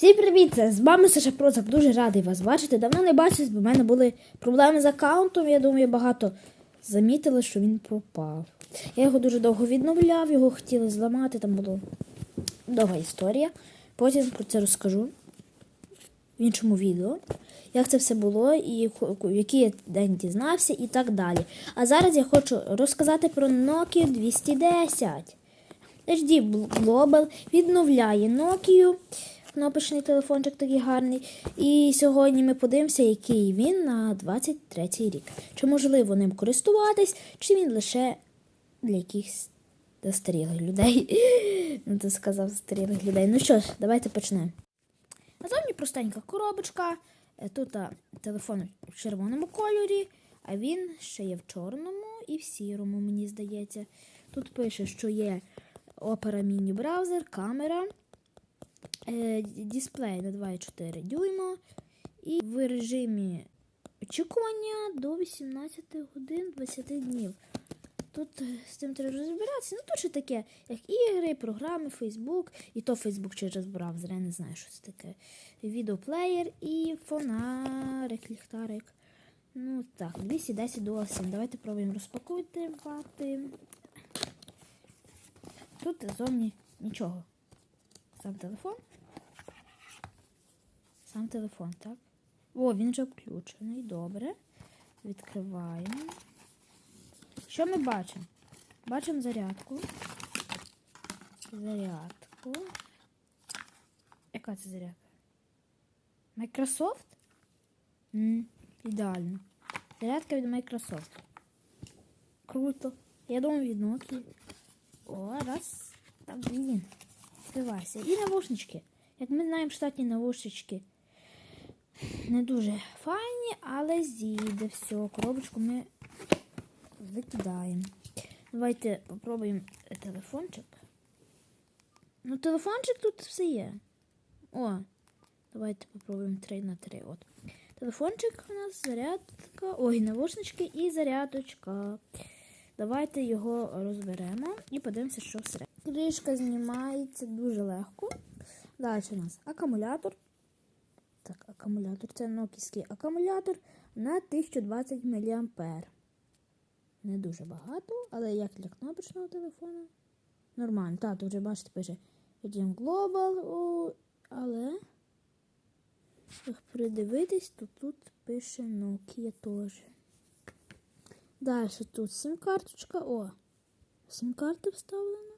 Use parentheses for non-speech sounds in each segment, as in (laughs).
Всім привіт! З вами Саша Процак. Дуже радий вас бачити. Давно не бачились, бо в мене були проблеми з аккаунтом. Я думаю, багато замітили, що він пропав. Я його дуже довго відновляв, його хотіли зламати, там була довга історія. Потім про це розкажу в іншому відео, як це все було, і який я день дізнався, і так далі. А зараз я хочу розказати про Nokia 210. HD Global відновляє Nokia. Кнопочний телефончик такий гарний. І сьогодні ми подивимося, який він на 23-й рік. Чи можливо ним користуватись, чи він лише для якихось застарілих людей. (laughs) Ну, ти сказав застарілих людей. Ну що ж, давайте почнемо. Назовні простенька коробочка. Е, Тут а, телефон в червоному кольорі, а він ще є в чорному і в сірому, мені здається. Тут пише, що є Opera Mini браузер, камера, дисплей на 2,4 дюйма і в режимі очікування до 18 годин 20 днів. Тут е, з цим треба розбиратися. Ну, тут ще таке, як ігри, програми, Фейсбук, і то Фейсбук через браузер, я не знаю, що це таке. Відеоплеєр і фонарик, ліхтарик. Ну так, 210 Dual SIM. Давайте пробуємо розпакувати. Тут зовні нічого. Сам телефон. Сам телефон, так? О, він вже включений. Добре. Відкриваємо. Що ми бачимо? Бачимо зарядку. Зарядку. Яка це зарядка? Microsoft? Ідеально. Зарядка від Microsoft. Круто. Я думаю, від Nokia. О, раз. Так, блін. Відкривайся. І навушнички. Як ми знаємо, штатні навушнички не дуже файні, але зійде все. Коробочку ми викидаємо. Давайте попробуємо телефончик. Ну, телефончик тут все є. О, давайте попробуємо 3 на 3. От. Телефончик у нас, зарядка. Ой, навушнички і зарядочка. Давайте його розберемо і подивимося, що всередині. Кришка знімається дуже легко. Далі у нас акумулятор. Так, акумулятор. Це нокійський акумулятор на 1020 мА. Не дуже багато, але як для кнопочного телефону. Нормально. Так, тут вже бачите, пише Medium Global, але як придивитись, то тут пише Nokia теж. Далі тут сім-карточка. О, сім-карта вставлена.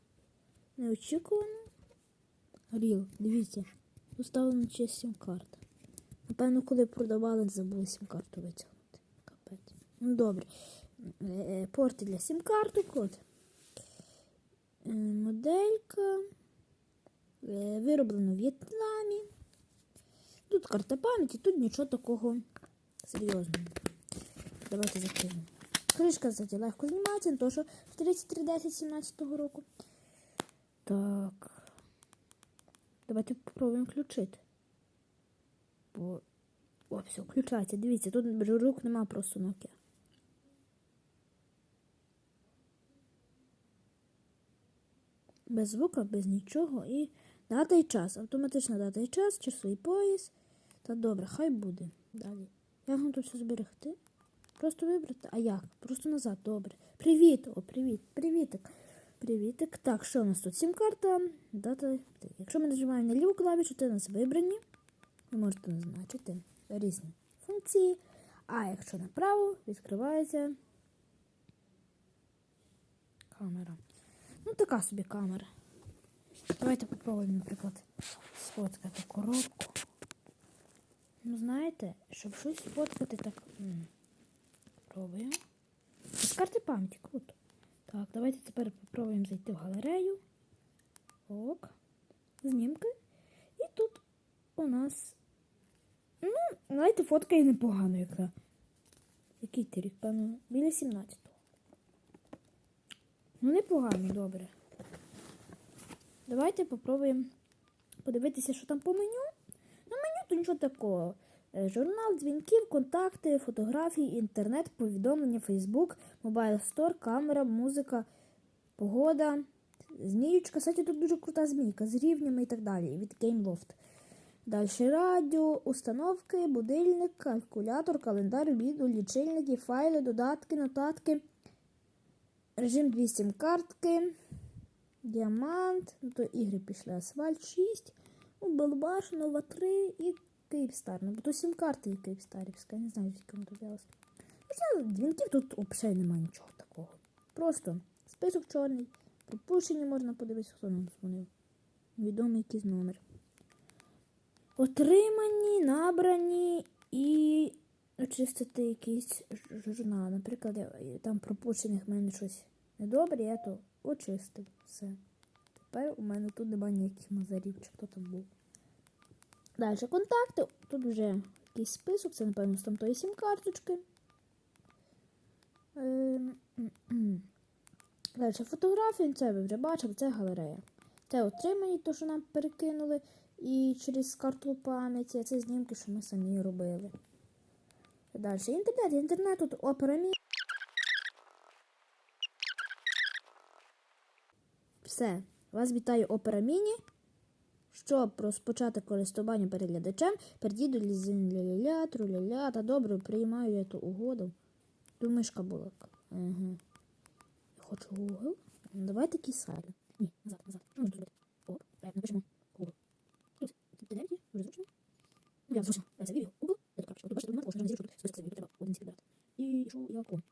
Неочікувано. Ріл, дивіться, вставлена ще сім-карта. Напевно, коли продавали, забули сім-карту витягнути. Капець. Ну добре. Е, Порти для сім-карток. От. Е, Моделька. Е, Вироблено в В'єтнамі. Тут карта пам'яті, тут нічого такого серйозного. Давайте закриємо. Кришка, кстати, легко знімається, не то що в 3310 17 року. Так. Давайте попробуємо включити. Бо... О, все, включається. Дивіться, тут рук нема просто Nokia. Без звука, без нічого. І дата і час. Автоматична дата і час, часовий пояс. Та добре, хай буде. Далі. Як нам тут все зберегти? Просто вибрати. А як? Просто назад, добре. Привіт! О, привіт, привітик. Привітик. Так, що у нас тут? Сім-карта. Дата. Якщо ми нажимаємо на ліву клавішу, то у нас вибрані. Ви можете назначити різні функції. А якщо направо, відкривається камера. Ну, така собі камера. Давайте попробуємо, наприклад, сфоткати коробку. Ну, знаєте, щоб щось сфоткати, так. Пробуємо. Карти пам'яті, круто. Так, давайте тепер попробуємо зайти в галерею. Ок. Знімки. І тут у нас. Ну, знаєте, фотка і непогано, яка. Який ти рік, певно, біля 17-го. Ну, непогано, добре. Давайте попробуємо подивитися, що там по меню. На меню то нічого такого. Е, Журнал, дзвінків, контакти, фотографії, інтернет, повідомлення, Фейсбук, Мобайл Стор, камера, музика, погода, зміючка. Кстати, тут дуже крута змійка з рівнями і так далі. Від GameLoft. Далі радіо, установки, будильник, калькулятор, календар, відео, лічильники, файли, додатки, нотатки, режим 2 сім картки, діамант, ну то ігри пішли асфальт 6, ну, Белбаш, Нова 3 і Київстар. Ну, бо то сім карти і Київстарівська, я не знаю, звідки воно тут взялося. Хоча дзвінків тут взагалі немає нічого такого. Просто список чорний, пропущені можна подивитися, хто нам дзвонив. Відомий якийсь номер. Отримані, набрані і очистити якийсь журнал. Наприклад, там пропущених в мене щось недобре, я то очистив все. Тепер у мене тут немає ніяких мазарів, чи хто там був. Далі контакти. Тут вже якийсь список, це, напевно, з там тої сім карточки. Ем. (clears throat) Далі фотографії, це ви вже бачили, це галерея. Це отримані, то, що нам перекинули, і через карту пам'яті, це знімки, що ми самі робили. Далі інтернет. Інтернет тут опера Мі- Все. Вас вітає опера Міні. Щоб розпочати користування переглядачем, до ля-ля-ля, тру-ля-ля, та добре, приймаю я ту угоду. Ту мишка була. Я хочу Google. Давай такий сайт. Ні, назад, назад. Ну, тут. О, правильно, напишемо Google. Тут, тут ідеї, дуже зручно. Я зручно. Я це відео. Google. Я так, тут бачите, тут можна зрозуміти, що тут список треба один підбирати. І що я ком.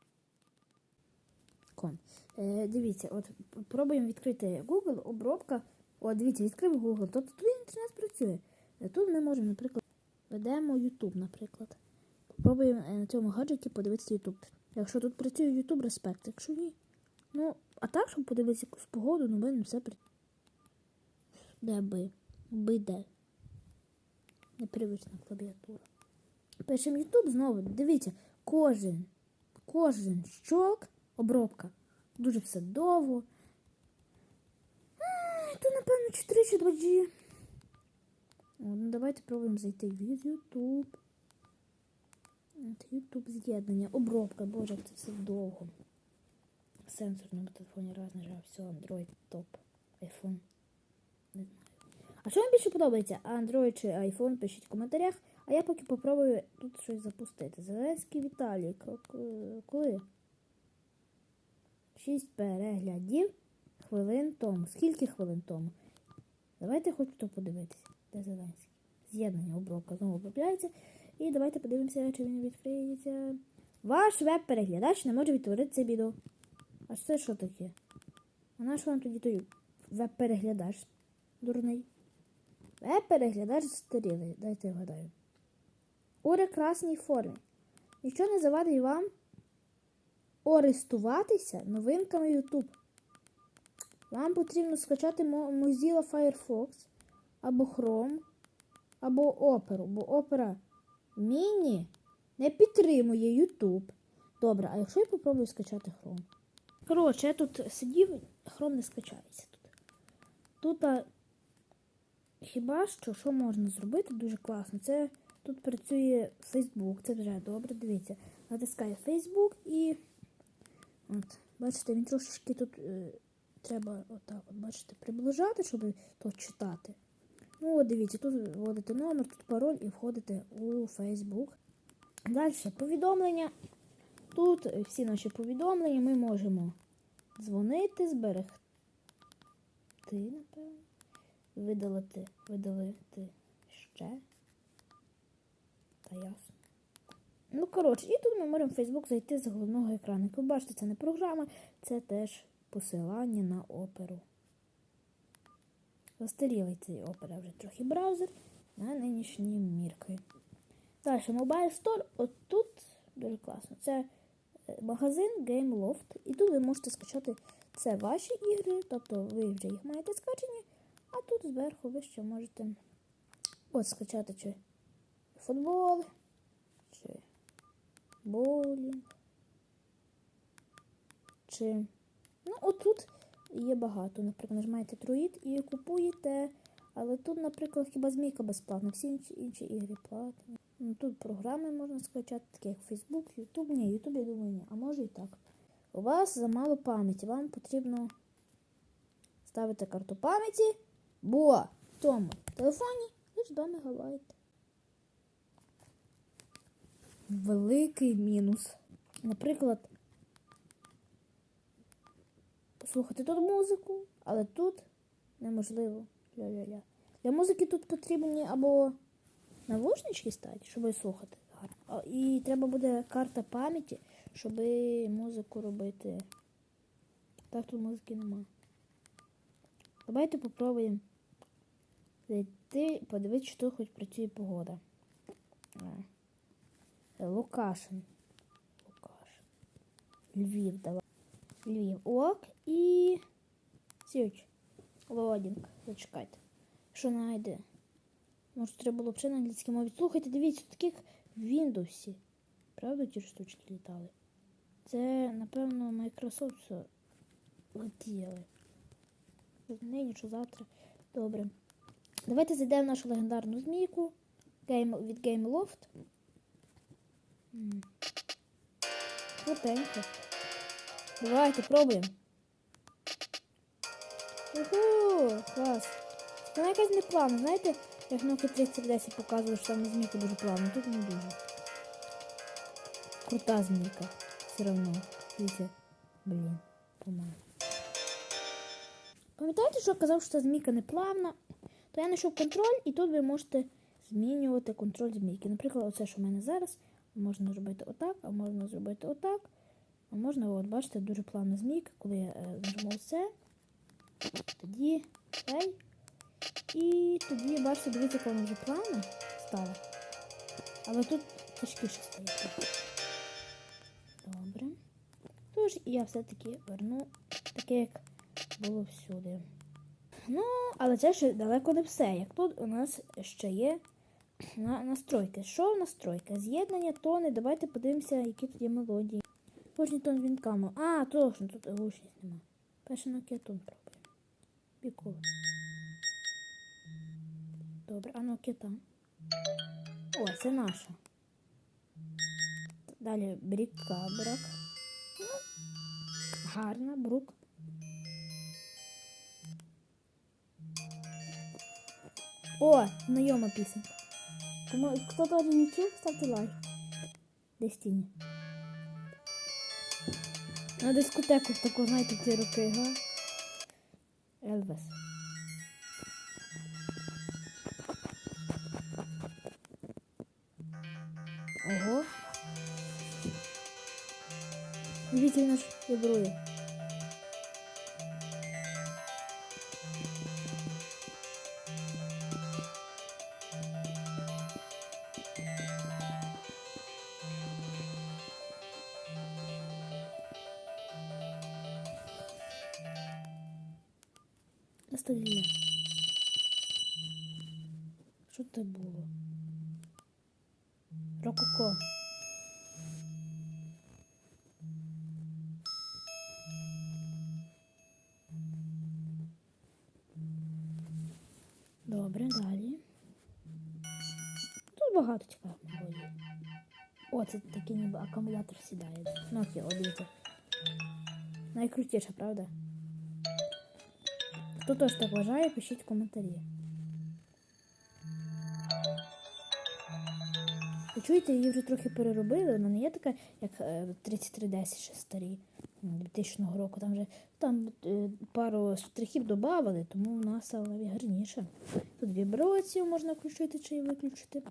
Ком. Е, дивіться, от пробуємо відкрити Google, обробка. О, дивіться, відкрив Google. Тобто тут інтернет працює. Е, Тут ми можемо, наприклад, ведемо YouTube, наприклад. Попробуємо е, на цьому гаджеті подивитися YouTube. Якщо тут працює YouTube, респект. Якщо ні, ну, а так, щоб подивитися якусь погоду, ну ви все при. Де би? Би де. Непривична клавіатура. Пишемо YouTube знову. Дивіться, кожен, кожен щок, обробка. Дуже все довго. То, напевно, 4 чи 2 G. Ну давайте пробуємо зайти в YouTube. YouTube з'єднання. Обробка, боже, це все довго. Сенсор на телефоні раз нажав, все, Android топ. iPhone. Не знаю. А що вам більше подобається? Android чи iPhone? Пишіть в коментарях. А я поки попробую тут щось запустити. Зеленський Віталій. Коли? Шість переглядів хвилин тому. Скільки хвилин тому? Давайте хоч то подивитися. Де Зеленський? З'єднання обробка знову обробляється. І давайте подивимося, чи він відкриється. Ваш веб-переглядач не може відтворити це відео. А це що таке? А наш вам тоді той веб-переглядач дурний? Веб-переглядач застарілий, дайте я вгадаю. У прекрасній формі. Нічого не завадить вам користуватися новинками YouTube. Вам потрібно скачати Mozilla Firefox або Chrome, або Opera, бо Opera Mini не підтримує YouTube. Добре, а якщо я попробую скачати Chrome? Коротше, я тут сидів, Chrome не скачається тут. Тут а, хіба що, що можна зробити дуже класно. Це тут працює Facebook, це вже добре. Дивіться, натискаю Facebook і от, бачите, він трошечки тут е, треба отак, от, бачите, приближати, щоб то читати. Ну, от дивіться, тут вводите номер, тут пароль і входите у Facebook. Далі повідомлення. Тут всі наші повідомлення ми можемо дзвонити, зберегти, напевно. Видалити, видалити ще. Та ясно. Ну, коротше, і тут ми можемо в Facebook зайти з головного екрану. Як ви бачите, це не програма, це теж посилання на оперу. Застарілий цей опера вже трохи браузер на нинішній міркою. Далі Mobile Store. От тут дуже класно. Це е, магазин Game Loft. І тут ви можете скачати це ваші ігри, тобто ви вже їх маєте скачені, а тут зверху ви ще можете от скачати чи футбол, чи боулінг, чи. Отут є багато. Наприклад, нажимаєте Труїд і купуєте. Але тут, наприклад, хіба змійка безплатна, всі інші, інші ігри платні. Ну, тут програми можна скачати, такі як Facebook, YouTube. Ні, YouTube, я думаю, ні. А може і так. У вас замало пам'яті. Вам потрібно ставити карту пам'яті, бо в тому телефоні Лиш 2 мегабайт. Великий мінус. Наприклад, послухати тут музику, але тут неможливо. Ля-ля-ля. Для музики тут потрібні або навушнички стати, щоб слухати. І треба буде карта пам'яті, щоб музику робити. Так тут музики нема. Давайте попробуємо зайти, подивитися, що хоч працює погода. Лукашин. Лукашин. Львів, давай. Львів. Ок і. Січ. Лодінг. Зачекайте. Що знайде? Може, треба було б ще на англійській мові. Слухайте, дивіться, таких в Windows. Правда ті штучки літали? Це, напевно, Microsoft все летіли. Нині чи завтра. Добре. Давайте зайдемо в нашу легендарну змійку Game, від GameLoft. Крутенько. Давайте пробуємо. Ого, клас. Вона якась не плавна, знаєте, як Nokia 3010 показує, що там змійка дуже плавна, тут не дуже. Крута змійка. Все одно. Дивіться. Блін, помалу. Пам'ятаєте, що я казав, що змійка не плавна? То я знайшов контроль, і тут ви можете змінювати контроль змійки. Наприклад, оце, що в мене зараз, можна зробити отак, а можна зробити отак. Можна, от, бачите, дуже плавна змійка, коли я е, нажму все, тоді цей. І тоді, бачите, дивіться, яка вона вже плавна стала. Але тут тяжкіше стає. Добре. Тож я все-таки верну таке, як було всюди. Ну, але це ще далеко не все. Як тут у нас ще є на, настройки. Що в настройки? З'єднання тони. Давайте подивимося, які тут є мелодії. Кожний тон дзвінками. А, точно, тут гучність нема. Перше Nokia тон пробуємо. Прикол. Добре, а Nokia там. О, це наша. Далі бріка брак. Ну, гарна, брук. О, знайома пісенька. Хто теж не чув, ставте лайк. Дестіні. На дискотеку таку, знаєте, ці роки, га? Елвес. Ого. Дивіться, наш вибрує. Багато цікавих мелодій. О, це такий ніби акумулятор сідає. Nokia, о, дивіться. Найкрутіше, правда? Хто теж так вважає, пишіть в коментарі. Ви чуєте, її вже трохи переробили, вона не є така, як е, 3310 ще старі 2000 року. Там вже там е, пару штрихів додавали, тому вона стала гарніше. Тут вібрацію можна включити чи виключити.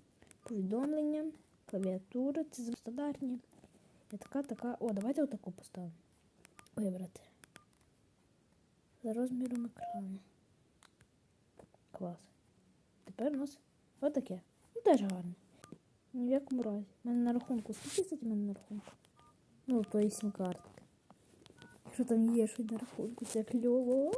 Повідомлення, клавіатура, це стандартні. І така, така. О, давайте отаку поставимо. Вибрати. За розміром екрану. Клас. Тепер у нас отаке. Ну теж гарне. Ні в якому разі. У мене на рахунку. Скільки кстати, в мене на рахунку? Ну, то є сім картки. Якщо там є щось на рахунку, це кльово.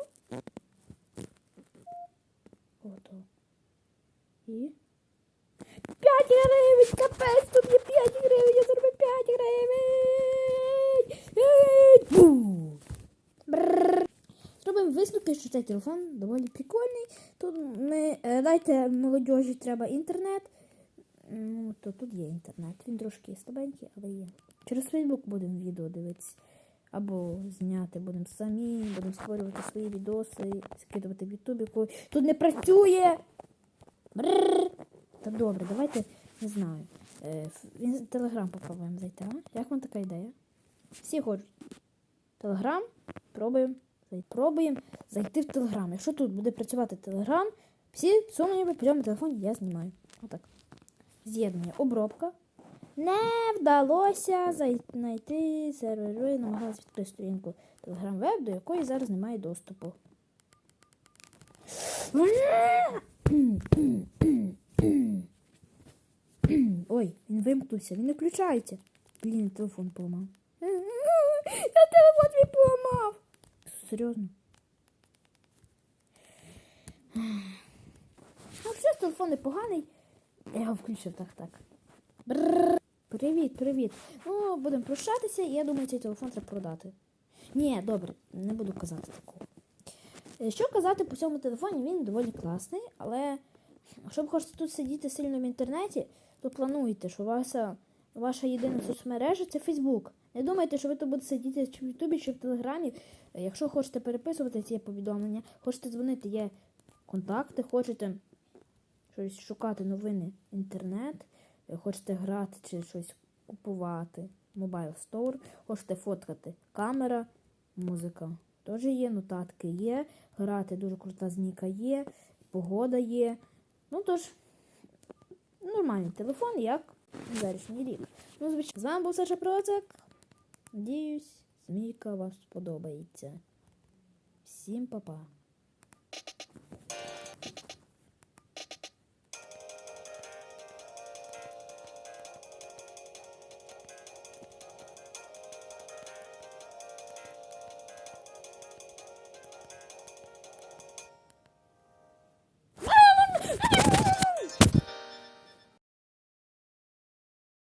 Цей телефон доволі прикольний. Тут ми е, дайте молодіжі треба інтернет. Ну, то тут є інтернет. Він трошки слабенький, але є. Через Фейсбук будемо відео дивитися. Або зняти будемо самі, будемо створювати свої відоси, скидувати в Ютубі. Тут не працює! Бррр. Та добре, давайте не знаю. Е, він- Телеграм попробуємо зайти, а? Як вам така ідея? Всі хочуть. Телеграм, пробуємо. Пробуємо зайти в Телеграм. Якщо тут буде працювати Телеграм, всі сумніви по цьому телефоні я знімаю. Отак. З'єднання, обробка. Не вдалося знайти сервери, намагалась відкрити сторінку Web, до якої зараз немає доступу. Ой, він вимкнувся, він не включається. Блін, телефон поламав. Я телефон твій поламав. Серйозно. А вже телефон непоганий. Я його включив так, так. Бррр. Привіт, привіт. Ну, будемо прощатися, і я думаю, цей телефон треба продати. Ні, добре, не буду казати такого. Е, Що казати по цьому телефоні, він доволі класний, але якщо б хочете тут сидіти сильно в інтернеті, то плануйте, що ваша, ваша єдина соцмережа це Фейсбук. Не думайте, що ви тут будете сидіти чи в Ютубі, чи в Телеграмі. Е, Якщо хочете переписувати ці повідомлення, хочете дзвонити, є контакти, хочете щось шукати новини інтернет, е, хочете грати чи щось купувати, Mobile Store, хочете фоткати камера, музика. Теж є, нотатки є, грати дуже крута зніка є, погода є. Ну тож, нормальний телефон, як зарічний рік. Ну, звичайно, з вами був Саша Процик. Надіюсь, змійка вам сподобається. Всім па-па.